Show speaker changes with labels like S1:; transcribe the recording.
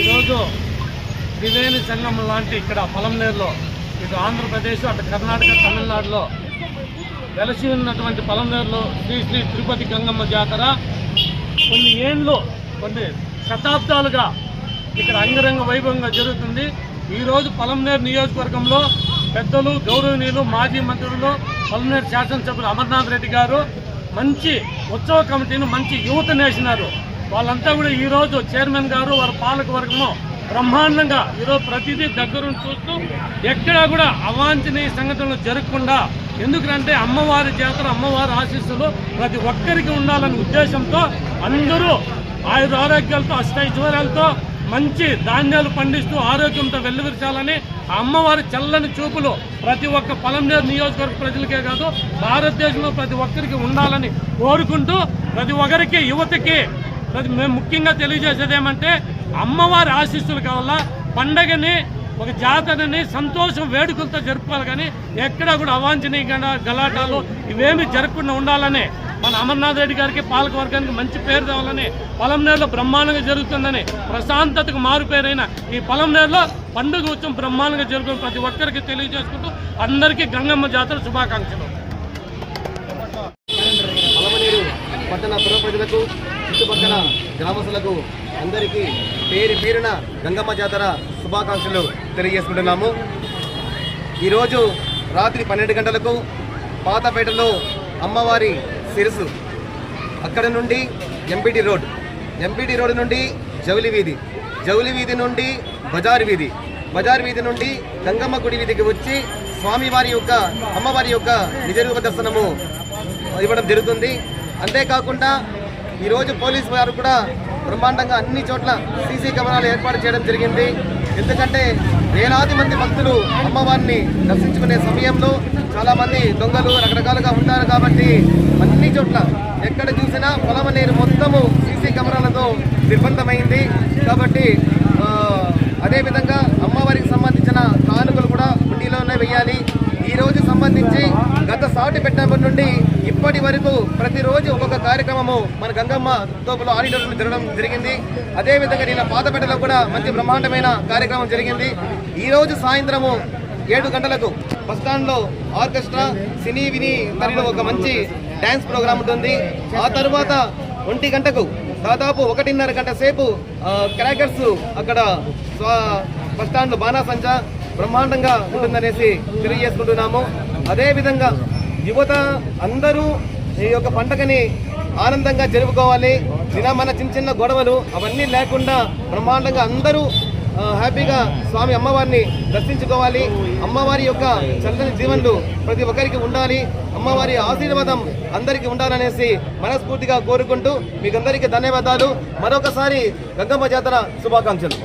S1: ఈరోజు త్రివేణి సంగమం లాంటి ఇక్కడ పొలంనేరులో ఇటు ఆంధ్రప్రదేశ్ అటు కర్ణాటక తమిళనాడులో వెలసి ఉన్నటువంటి పొలంనేరులో శ్రీ శ్రీ తిరుపతి గంగమ్మ జాతర. కొన్ని ఏండ్లు కొన్ని శతాబ్దాలుగా ఇక్కడ అంగరంగ వైభవంగా జరుగుతుంది. ఈరోజు పొలంనేరు నియోజకవర్గంలో పెద్దలు గౌరవనీయులు మాజీ మంత్రులు పొలంనేరు శాసనసభ్యులు అమర్నాథ్ రెడ్డి గారు మంచి ఉత్సవ కమిటీని మంచి యువత నేసినారు వాళ్ళంతా కూడా ఈరోజు చైర్మన్ గారు వారి పాలక వర్గము బ్రహ్మాండంగా ఈరోజు ప్రతిదీ దగ్గరుండి చూస్తూ ఎక్కడా కూడా అవాంఛనీయ సంఘటనలు జరగకుండా ఎందుకంటే అమ్మవారి జాతర అమ్మవారి ఆశీస్సులు ప్రతి ఒక్కరికి ఉండాలనే ఉద్దేశంతో అందరూ ఆయుర ఆరోగ్యాలతో అష్టైశ్వర్యాలతో మంచి ధాన్యాలు పండిస్తూ ఆరోగ్యంతో వెల్లువిరచాలని ఆ అమ్మవారి చల్లని చూపులు ప్రతి ఒక్క పొలంనేరు నియోజకవర్గ ప్రజలకే కాదు భారతదేశంలో ప్రతి ఒక్కరికి ఉండాలని కోరుకుంటూ ప్రతి ఒక్కరికి యువతకి మేము ముఖ్యంగా తెలియజేసేది ఏమంటే అమ్మవారి ఆశీస్సులు కావాలా పండగని ఒక జాతరని సంతోషం వేడుకలతో జరుపుకోవాలి కానీ ఎక్కడా కూడా అవాంఛనీయ గలాటాలు ఇవేమి జరగకుండా ఉండాలని మన అమర్నాథ్ రెడ్డి గారికి పాలకవర్గానికి మంచి పేరు తేవాలని పొలంనేరులో బ్రహ్మాండంగా జరుగుతుందని ప్రశాంతతకు మారు పేరైన ఈ పొలంనేరులో పండుగ ఉత్సవం బ్రహ్మాండంగా జరుగుతుంది ప్రతి ఒక్కరికి తెలియజేసుకుంటూ అందరికీ గంగమ్మ జాతర శుభాకాంక్షలు.
S2: పట్టణ పుర ప్రజలకు చుట్టుపక్కల గ్రామస్తులకు అందరికీ పేరు పేరున గంగమ్మ జాతర శుభాకాంక్షలు తెలియజేసుకుంటున్నాము. ఈరోజు రాత్రి పన్నెండు గంటలకు పాతపేటలో అమ్మవారి శిరసు అక్కడ నుండి ఎంపీటీ రోడ్. ఎంపీటీ రోడ్ నుండి జౌలి వీధి. జౌలి వీధి నుండి బజార్ వీధి. బజార్ వీధి నుండి గంగమ్మ గుడి వీధికి వచ్చి స్వామివారి యొక్క అమ్మవారి యొక్క నిజరూప దర్శనము ఇవ్వడం జరుగుతుంది. అంతేకాకుండా ఈరోజు పోలీసు వారు కూడా బ్రహ్మాండంగా అన్ని చోట్ల సీసీ కెమెరాలు ఏర్పాటు చేయడం జరిగింది. ఎందుకంటే వేలాది మంది భక్తులు అమ్మవారిని దర్శించుకునే సమయంలో చాలామంది దొంగలు రకరకాలుగా ఉన్నారు కాబట్టి అన్ని చోట్ల ఎక్కడ చూసినా పొలం నీరు మొత్తము సీసీ కెమెరాలతో నిర్బంధమైంది. కాబట్టి అదేవిధంగా అమ్మవారికి సంబంధించిన కానుకలు కూడా ఉండిలోనే వేయాలి. ఈరోజు సంబంధించి గత సాటి పెట్టినప్పటి నుండి ఇప్పటి వరకు ప్రతిరోజు ఒక్కొక్క కార్యక్రమము మన గంగమ్మ తోపులో ఆడిటోరియం జరగడం జరిగింది. అదేవిధంగా నిన్న పాతపేటలో కూడా మంచి బ్రహ్మాండమైన కార్యక్రమం జరిగింది. ఈ రోజు సాయంత్రము ఏడు గంటలకు బస్టాండ్లో ఆర్కెస్ట్రా సినీ విని తరిలో ఒక మంచి డ్యాన్స్ ప్రోగ్రామ్ ఉంటుంది. ఆ తర్వాత ఒంటి గంటకు దాదాపు ఒకటిన్నర గంట సేపు క్రాకర్స్ అక్కడ బస్టాండ్లో బాణాసంచ బాణాసంచా బ్రహ్మాండంగా ఉంటుందనేసి తెలియజేసుకుంటున్నాము. అదేవిధంగా యువత అందరూ ఈ యొక్క పండగని ఆనందంగా జరుపుకోవాలి. నిన్న మన చిన్న చిన్న గొడవలు అవన్నీ లేకుండా బ్రహ్మాండంగా అందరూ హ్యాపీగా స్వామి అమ్మవారిని దర్శించుకోవాలి. అమ్మవారి యొక్క చల్లని జీవన్లు ప్రతి ఒక్కరికి ఉండాలి. అమ్మవారి ఆశీర్వాదం అందరికీ ఉండాలనేసి మనస్ఫూర్తిగా కోరుకుంటూ మీకందరికీ ధన్యవాదాలు. మరొకసారి గంగమ్మ జాతర శుభాకాంక్షలు.